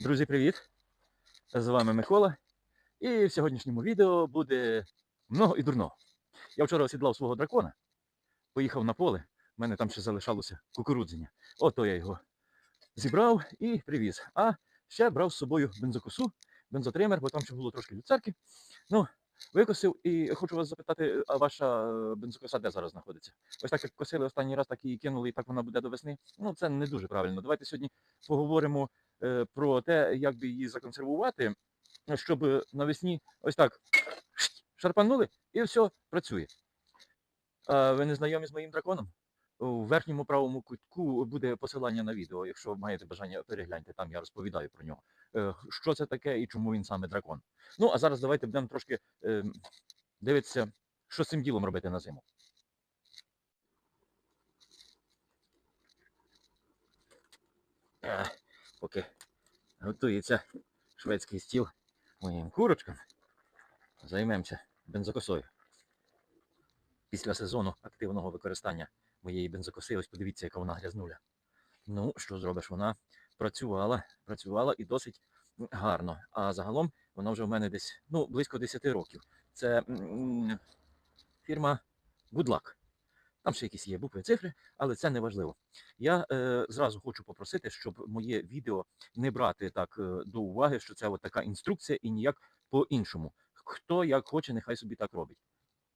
Друзі, привіт! З вами Микола. І в сьогоднішньому відео буде много і дурно. Я вчора осідлав свого дракона, поїхав на поле, в мене там ще залишалося кукурудзення. Ото я його зібрав і привіз. А ще брав з собою бензокосу, бензотример, бо там ще було трошки люцерки. Ну, викосив і хочу вас запитати, а ваша е, бензокоса де зараз знаходиться? Ось так як косили останній раз, так і кинули, і так вона буде до весни. Ну, це не дуже правильно. Давайте сьогодні поговоримо е, про те, як би її законсервувати, щоб навесні ось так шарпанули і все працює. А ви не знайомі з моїм драконом? У верхньому правому кутку буде посилання на відео. Якщо маєте бажання, перегляньте, там я розповідаю про нього. Е, Що це таке і чому він саме дракон. Ну, а зараз давайте будемо трошки е, дивитися, що з цим ділом робити на зиму. Поки готується шведський стіл моїм курочкам, займемося бензокосою. Після сезону активного використання моєї бензокоси, ось подивіться, яка вона грязнуля. Ну, що зробиш? Вона працювала, працювала і досить гарно. А загалом вона вже в мене десь ну, близько 10 років. Це фірма Good. Там ще якісь є букви цифри, але це не важливо. Я е, зразу хочу попросити, щоб моє відео не брати так е, до уваги, що це от така інструкція і ніяк по-іншому. Хто як хоче, нехай собі так робить.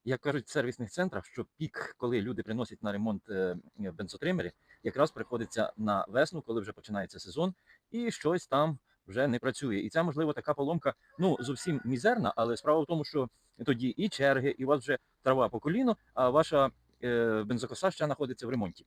Як кажуть в сервісних центрах, що пік, коли люди приносять на ремонт е, бензотримери, якраз приходиться на весну, коли вже починається сезон, і щось там вже не працює. І це, можливо, така поломка, ну, зовсім мізерна, але справа в тому, що тоді і черги, і у вас вже трава по коліно, а ваша е, бензокоса ще знаходиться в ремонті.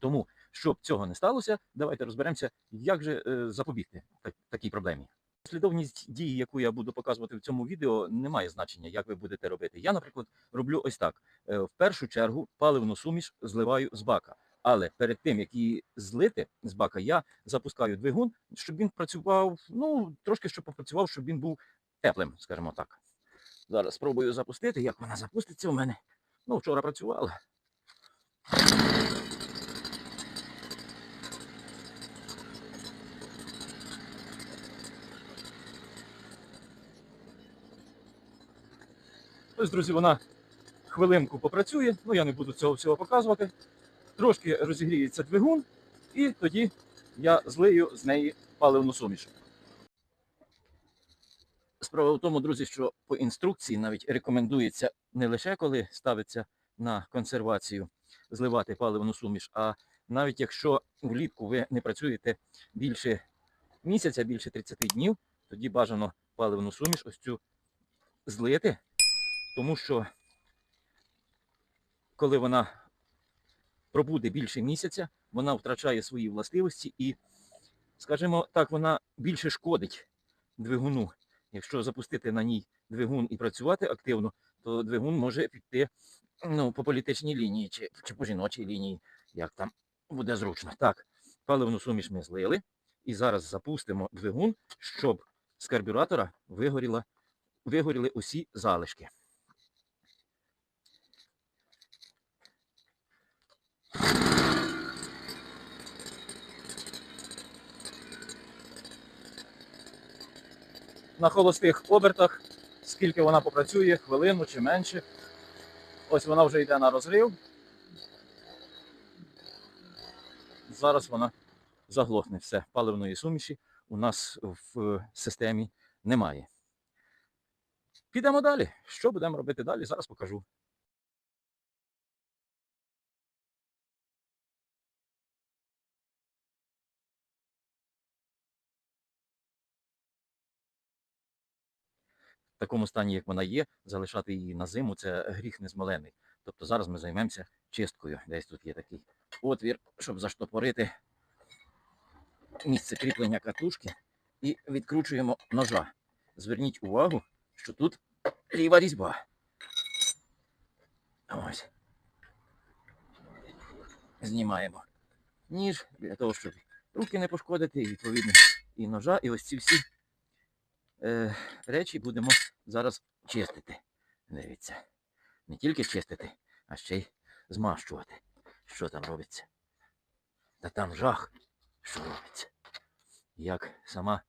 Тому, щоб цього не сталося, давайте розберемося, як же е, запобігти такій проблемі. Послідовність дії, яку я буду показувати в цьому відео, не має значення, як ви будете робити. Я, наприклад, роблю ось так: Е, в першу чергу паливну суміш зливаю з бака. Але перед тим, як її злити з бака, я запускаю двигун, щоб він працював, ну, трошки щоб попрацював, щоб він був теплим, скажімо так. Зараз спробую запустити, як вона запуститься у мене. Ну, вчора працювала. Ось, друзі, вона хвилинку попрацює, ну я не буду цього всього показувати. Трошки розігріється двигун, і тоді я злию з неї паливну суміш. Справа в тому, друзі, що по інструкції навіть рекомендується не лише коли ставиться на консервацію зливати паливну суміш, а навіть якщо влітку ви не працюєте більше місяця, більше 30 днів, тоді бажано паливну суміш ось цю злити, тому що коли вона пробуде більше місяця, вона втрачає свої властивості і, скажімо так, вона більше шкодить двигуну. Якщо запустити на ній двигун і працювати активно, то двигун може піти ну, по політичній лінії чи, чи по жіночій лінії, як там буде зручно. Так, паливну суміш ми злили. І зараз запустимо двигун, щоб з карбюратора вигоріли усі залишки. На холостих обертах, скільки вона попрацює, хвилину чи менше. Ось вона вже йде на розрив. Зараз вона заглохне все. Паливної суміші у нас в системі немає. Підемо далі. Що будемо робити далі? Зараз покажу. В такому стані, як вона є, залишати її на зиму це гріх незмолений. Тобто зараз ми займемося чисткою. Десь тут є такий отвір, щоб заштопорити місце кріплення катушки і відкручуємо ножа. Зверніть увагу, що тут ліва різьба. Ось. Знімаємо ніж для того, щоб руки не пошкодити, і відповідно і ножа, і ось ці всі е, речі будемо зараз чистити. Дивіться. Не тільки чистити, а ще й змащувати. Що там робиться? Та там жах, що робиться. Як сама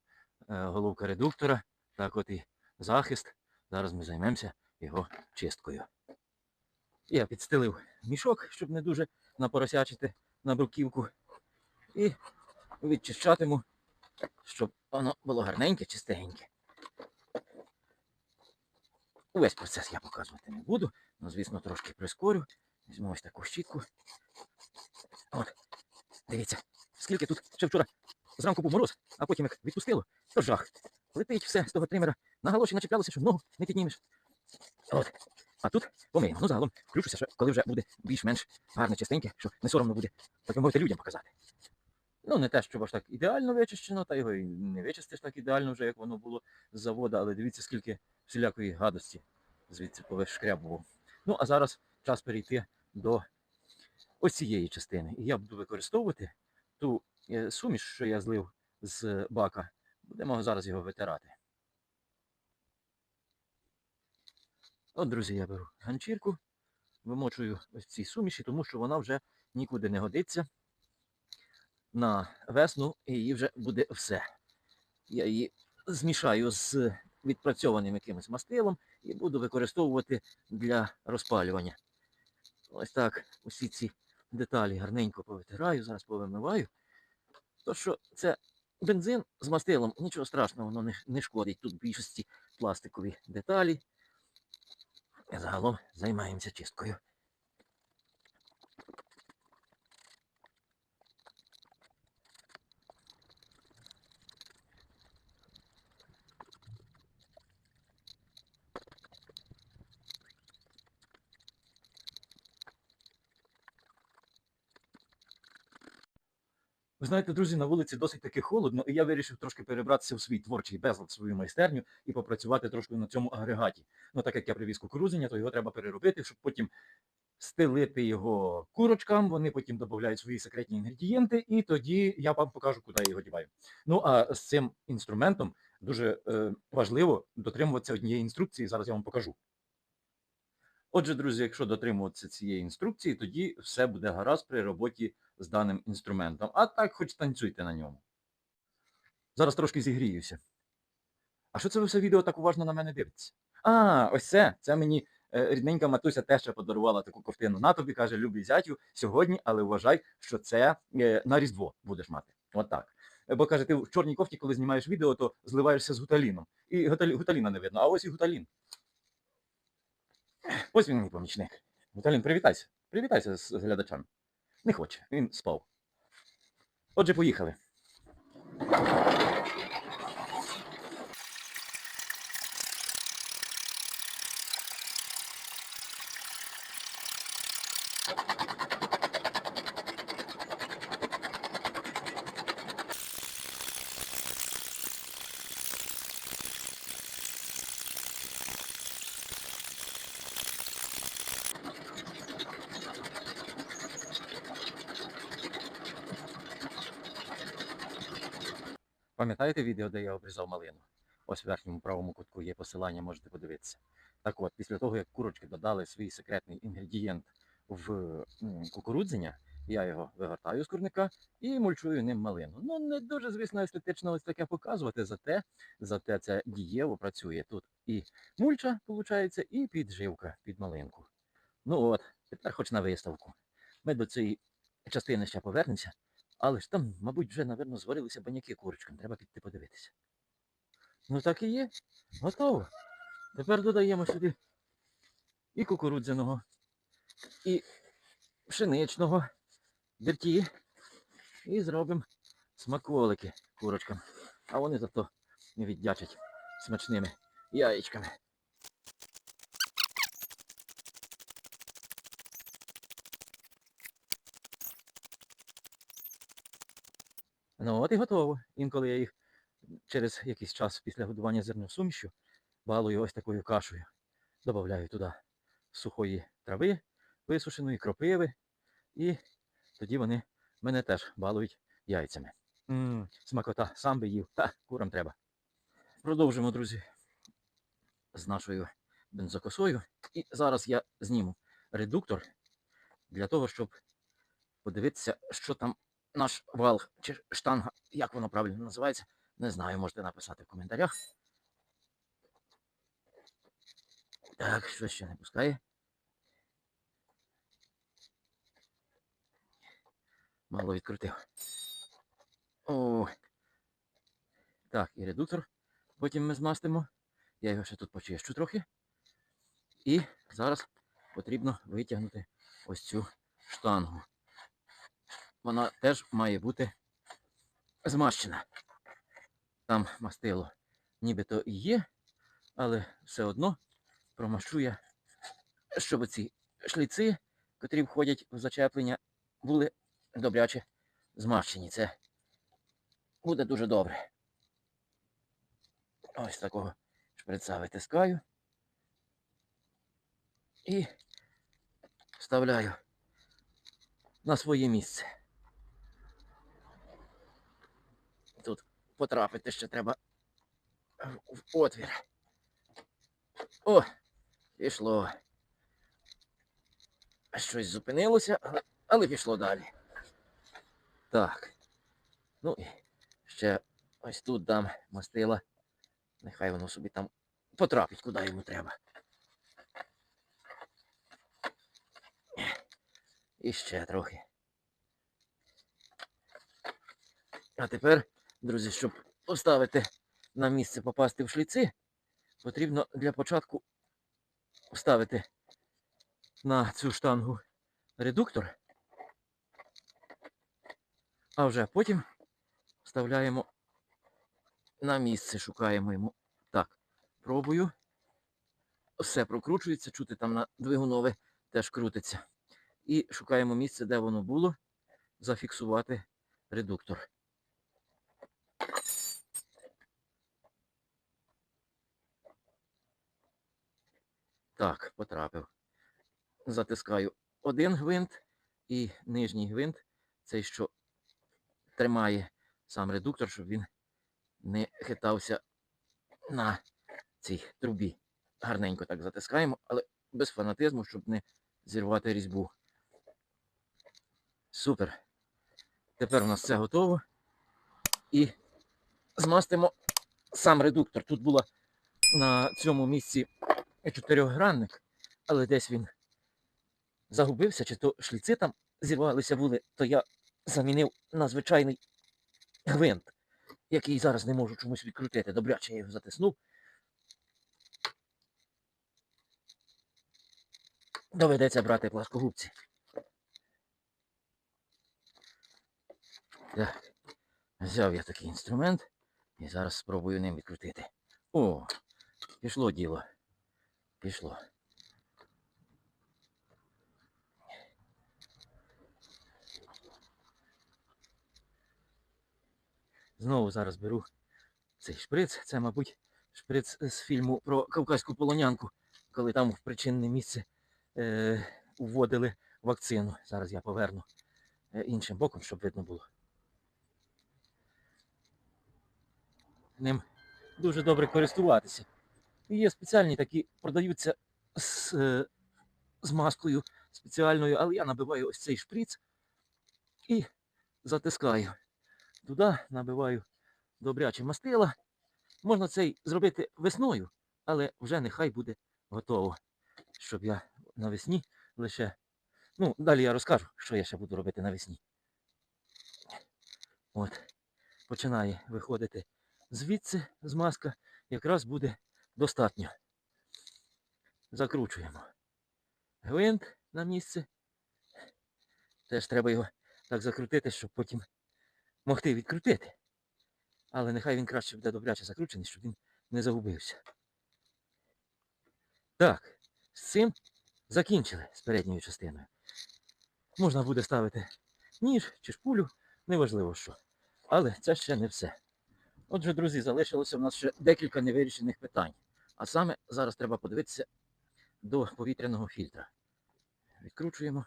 е, головка редуктора, так от і захист. Зараз ми займемося його чисткою. Я підстелив мішок, щоб не дуже напоросячити на бруківку. І відчищатиму, щоб воно було гарненьке, чистеньке. Увесь процес я показувати не буду, ну, звісно, трошки прискорю. Візьму ось таку щітку. От, дивіться, скільки тут ще вчора зранку був мороз, а потім як відпустило, то жах. Летить все з того тримера, на галоші начеплялося, що ногу не піднімеш. От. А тут помиємо. Ну, загалом включуся, що коли вже буде більш-менш гарне, чистеньке, що не соромно буде, так мовити, людям показати. Ну, не те, щоб аж так ідеально вичищено, та його і не вичистиш так ідеально вже, як воно було з заводу, але дивіться, скільки всілякої гадості звідси повишкрябував. Ну, а зараз час перейти до ось цієї частини. І я буду використовувати ту е, суміш, що я злив з бака. Будемо зараз його витирати. От, друзі, я беру ганчірку, вимочую ось цій суміші, тому що вона вже нікуди не годиться. На весну і її вже буде все. Я її змішаю з відпрацьованим якимось мастилом і буду використовувати для розпалювання. Ось так усі ці деталі гарненько повитираю, зараз повимиваю. То що це бензин з мастилом, нічого страшного, воно не, не шкодить. Тут в більшості пластикові деталі. Загалом займаємося чисткою. Ви знаєте, друзі, на вулиці досить таки холодно, і я вирішив трошки перебратися в свій творчий безлад, в свою майстерню і попрацювати трошки на цьому агрегаті. Ну, так як я привіз кукурудзення, то його треба переробити, щоб потім стелити його курочкам, вони потім додають свої секретні інгредієнти, і тоді я вам покажу, куди я його діваю. Ну а з цим інструментом дуже е, важливо дотримуватися однієї інструкції. Зараз я вам покажу. Отже, друзі, якщо дотримуватися цієї інструкції, тоді все буде гаразд при роботі з даним інструментом. А так, хоч танцюйте на ньому. Зараз трошки зігріюся. А що це ви все відео так уважно на мене дивитеся? А, ось це. Це мені е, рідненька матуся теж подарувала таку ковтину. На тобі каже, любий зятю, сьогодні, але вважай, що це е, на Різдво будеш мати. От так. Бо каже, ти в чорній кофті, коли знімаєш відео, то зливаєшся з гуталіном. І гуталі- гуталіна не видно, а ось і гуталін. Ось він мій помічник. Гуталін, привітайся. Привітайся з глядачами. Не хоче, він спав. Отже, поїхали. Пам'ятаєте відео, де я обрізав малину? Ось в верхньому правому кутку є посилання, можете подивитися. Так от, після того, як курочки додали свій секретний інгредієнт в кукурудзення, я його вигортаю з курника і мульчую ним малину. Ну, не дуже, звісно, естетично ось таке показувати, зате, зате це дієво працює. Тут і мульча, виходить, і підживка під малинку. Ну от, тепер хоч на виставку. Ми до цієї частини ще повернемося. Але ж там, мабуть, вже, напевно, зварилися баняки курочкам. Треба піти подивитися. Ну так і є. Готово. Тепер додаємо сюди і кукурудзяного, і пшеничного дерті. І зробимо смаколики курочкам. А вони зато не віддячать смачними яєчками. Ну от і готово. Інколи я їх через якийсь час після годування зерносумішю балую ось такою кашею. Добавляю туди сухої трави, висушеної кропиви, і тоді вони мене теж балують яйцями. Ммм, смакота, сам би їв, та курам треба. Продовжимо, друзі, з нашою бензокосою. І зараз я зніму редуктор для того, щоб подивитися, що там наш вал чи штанга, як воно правильно називається, не знаю, можете написати в коментарях. Так, що ще не пускає? Мало відкрутив. О. Так, і редуктор. Потім ми змастимо. Я його ще тут почищу трохи. І зараз потрібно витягнути ось цю штангу. Вона теж має бути змащена. Там мастило нібито і є, але все одно промащу я, щоб ці шліци, котрі входять в зачеплення, були добряче змащені. Це буде дуже добре. Ось такого шприца витискаю і вставляю на своє місце. Тут потрапити ще треба в отвір. О, пішло. Щось зупинилося, але пішло далі. Так. Ну і ще ось тут дам мастила. Нехай воно собі там потрапить, куди йому треба. І ще трохи. А тепер, друзі, щоб поставити на місце попасти в шліци, потрібно для початку вставити на цю штангу редуктор, а вже потім вставляємо на місце, шукаємо йому. Так, пробую. Все прокручується, чути там на двигунове теж крутиться. І шукаємо місце, де воно було, зафіксувати редуктор. Так, потрапив. Затискаю один гвинт і нижній гвинт, цей, що тримає сам редуктор, щоб він не хитався на цій трубі. Гарненько так затискаємо, але без фанатизму, щоб не зірвати різьбу. Супер. Тепер у нас все готово. І змастимо сам редуктор. Тут була на цьому місці чотирьохгранник, але десь він загубився, чи то шліци там зірвалися були, то я замінив на звичайний гвинт, який зараз не можу чомусь відкрутити. Добряче я його затиснув. Доведеться брати пласкогубці. Так, взяв я такий інструмент і зараз спробую ним відкрутити. О, пішло діло. Пішло. Знову зараз беру цей шприц. Це, мабуть, шприц з фільму про кавказьку полонянку, коли там в причинне місце е, вводили вакцину. Зараз я поверну е, іншим боком, щоб видно було. Ним дуже добре користуватися. Є спеціальні такі, продаються з, е, з маскою спеціальною, але я набиваю ось цей шприц і затискаю. Туди набиваю добряче мастила. Можна цей зробити весною, але вже нехай буде готово. Щоб я навесні лише. Ну, далі я розкажу, що я ще буду робити навесні. От. Починає виходити звідси змазка, якраз буде достатньо. Закручуємо. Гвинт на місце. Теж треба його так закрутити, щоб потім могти відкрутити. Але нехай він краще буде добряче закручений, щоб він не загубився. Так, з цим закінчили з передньою частиною. Можна буде ставити ніж чи шпулю, неважливо що. Але це ще не все. Отже, друзі, залишилося в нас ще декілька невирішених питань. А саме зараз треба подивитися до повітряного фільтра. Відкручуємо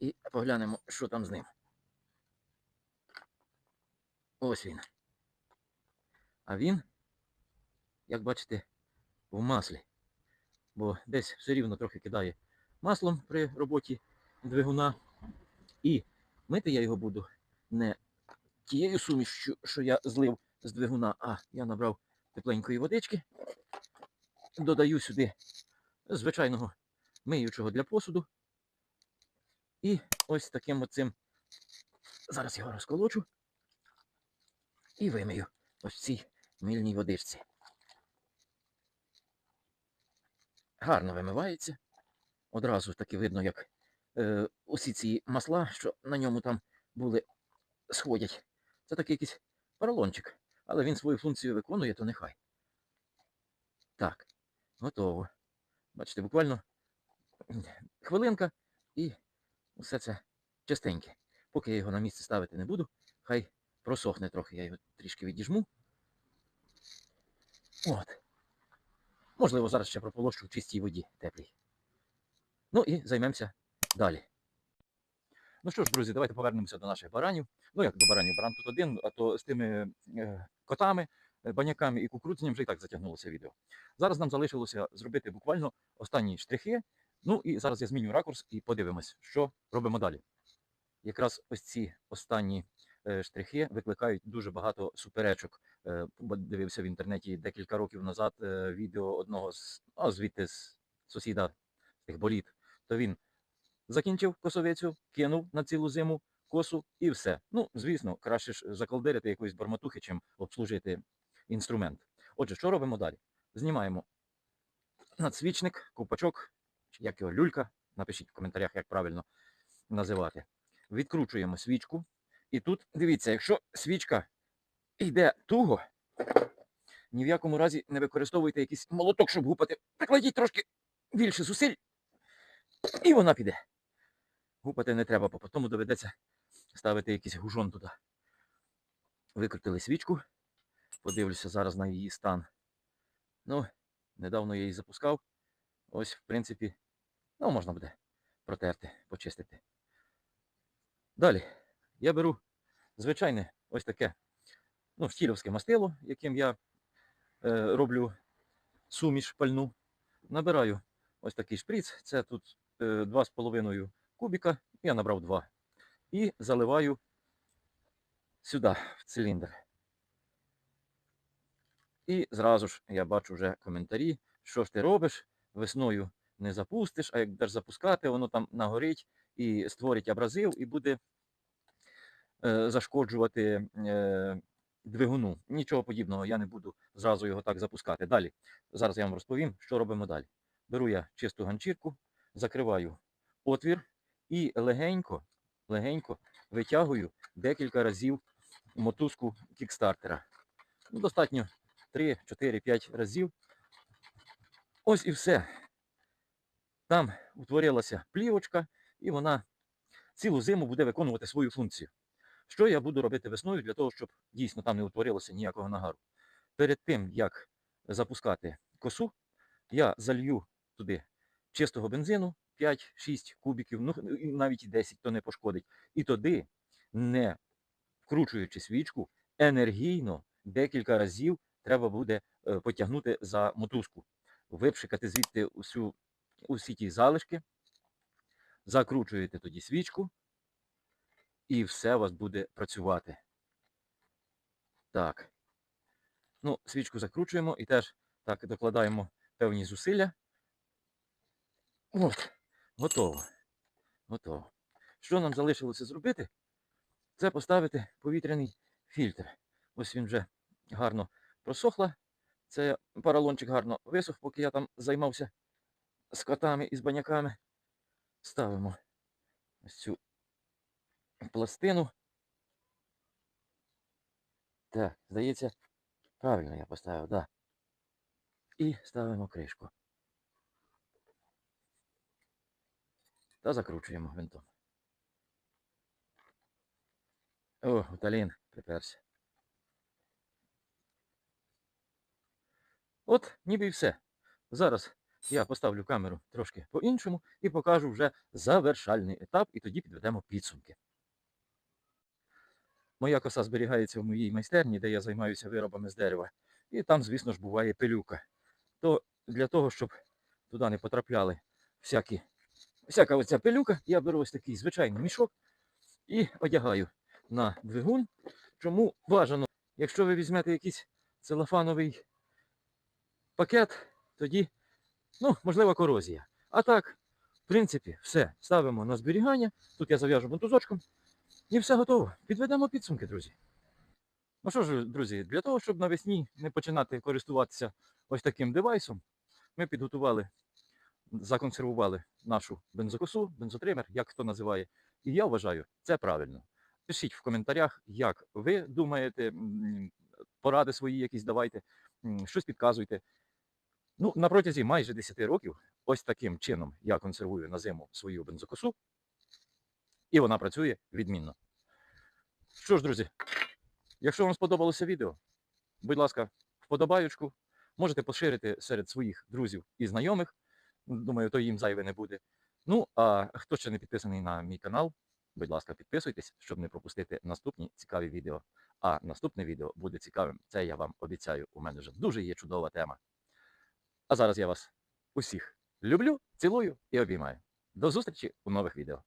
і поглянемо, що там з ним. Ось він. А він, як бачите, в маслі. Бо десь все рівно трохи кидає маслом при роботі двигуна. І мити я його буду не тією сумішю, що я злив з двигуна, а я набрав тепленької водички, додаю сюди звичайного миючого для посуду. І ось таким оцим. Зараз його розколочу і вимию ось в цій мильній водичці. Гарно вимивається. Одразу таки видно, як е, усі ці масла, що на ньому там були, сходять. Це такий якийсь поролончик, але він свою функцію виконує, то нехай. Так, готово. Бачите, буквально хвилинка і все це чистеньке. Поки я його на місце ставити не буду, хай просохне трохи, я його трішки відіжму. От. Можливо, зараз ще прополощу в чистій воді теплій. Ну і займемося далі. Ну що ж, друзі, давайте повернемося до наших баранів. Ну як до баранів, баран тут один, а то з тими е, котами, баняками і кукурудзянням вже і так затягнулося відео. Зараз нам залишилося зробити буквально останні штрихи. Ну і зараз я зміню ракурс і подивимось, що робимо далі. Якраз ось ці останні е, штрихи викликають дуже багато суперечок. Е, дивився в інтернеті декілька років назад е, відео одного з а, звідти з сусіда з тих боліт. То він закінчив косовицю, кинув на цілу зиму косу і все. Ну, звісно, краще ж заколдирити якоїсь барматухи, чим обслужити інструмент. Отже, що робимо далі? Знімаємо надсвічник, ковпачок, як його люлька. Напишіть в коментарях, як правильно називати. Відкручуємо свічку. І тут, дивіться, якщо свічка йде туго, ні в якому разі не використовуйте якийсь молоток, щоб гупати. Прикладіть трошки більше зусиль, і вона піде. Гупати не треба, бо потім доведеться ставити якийсь гужон туди. Викрутили свічку. Подивлюся зараз на її стан. Ну, недавно я її запускав. Ось, в принципі, ну, можна буде протерти, почистити. Далі я беру звичайне ось таке ну, штілівське мастило, яким я е, роблю суміш пальну. Набираю ось такий шприц. Це тут е, 2,5 кубіка. Я набрав 2. І заливаю сюди, в циліндр. І зразу ж я бачу вже коментарі, що ж ти робиш, весною не запустиш, а як будеш запускати, воно там нагорить і створить абразив, і буде е, зашкоджувати е, двигуну. Нічого подібного, я не буду зразу його так запускати. Далі, зараз я вам розповім, що робимо далі. Беру я чисту ганчірку, закриваю отвір і легенько, легенько витягую декілька разів мотузку кікстартера. Ну, достатньо 3, 4, 5 разів. Ось і все. Там утворилася плівочка, і вона цілу зиму буде виконувати свою функцію. Що я буду робити весною для того, щоб дійсно там не утворилося ніякого нагару? Перед тим, як запускати косу, я залью туди чистого бензину 5-6 кубіків, ну навіть 10, то не пошкодить. І туди, не вкручуючи свічку, енергійно декілька разів треба буде е, потягнути за мотузку, випшикати звідти усю, усі ті залишки, закручуєте тоді свічку, і все у вас буде працювати. Так. Ну, свічку закручуємо і теж так докладаємо певні зусилля. От, готово. Готово. Що нам залишилося зробити? Це поставити повітряний фільтр. Ось він вже гарно просохла. Це поролончик гарно висох, поки я там займався з котами і з баняками. Ставимо ось цю пластину. Так, здається, правильно я поставив, так. Да. І ставимо кришку. Та закручуємо гвинтом. О, Уталін приперся. От, ніби і все. Зараз я поставлю камеру трошки по-іншому і покажу вже завершальний етап, і тоді підведемо підсумки. Моя коса зберігається в моїй майстерні, де я займаюся виробами з дерева. І там, звісно ж, буває пилюка. То для того, щоб туди не потрапляли всякі, всяка оця пилюка, я беру ось такий звичайний мішок і одягаю на двигун. Чому бажано, якщо ви візьмете якийсь целофановий пакет, тоді, ну, можливо, корозія. А так, в принципі, все. Ставимо на зберігання. Тут я зав'яжу мотузочком. І все готово. Підведемо підсумки, друзі. Ну що ж, друзі, для того, щоб навесні не починати користуватися ось таким девайсом, ми підготували, законсервували нашу бензокосу, бензотример, як хто називає. І я вважаю, це правильно. Пишіть в коментарях, як ви думаєте, поради свої якісь давайте, щось підказуйте. Ну, на протязі майже 10 років, ось таким чином я консервую на зиму свою бензокосу, і вона працює відмінно. Що ж, друзі, якщо вам сподобалося відео, будь ласка, вподобаючку, можете поширити серед своїх друзів і знайомих. Думаю, то їм зайве не буде. Ну, а хто ще не підписаний на мій канал, будь ласка, підписуйтесь, щоб не пропустити наступні цікаві відео. А наступне відео буде цікавим. Це я вам обіцяю. У мене вже дуже є чудова тема. А зараз я вас усіх люблю, цілую і обіймаю. До зустрічі у нових відео.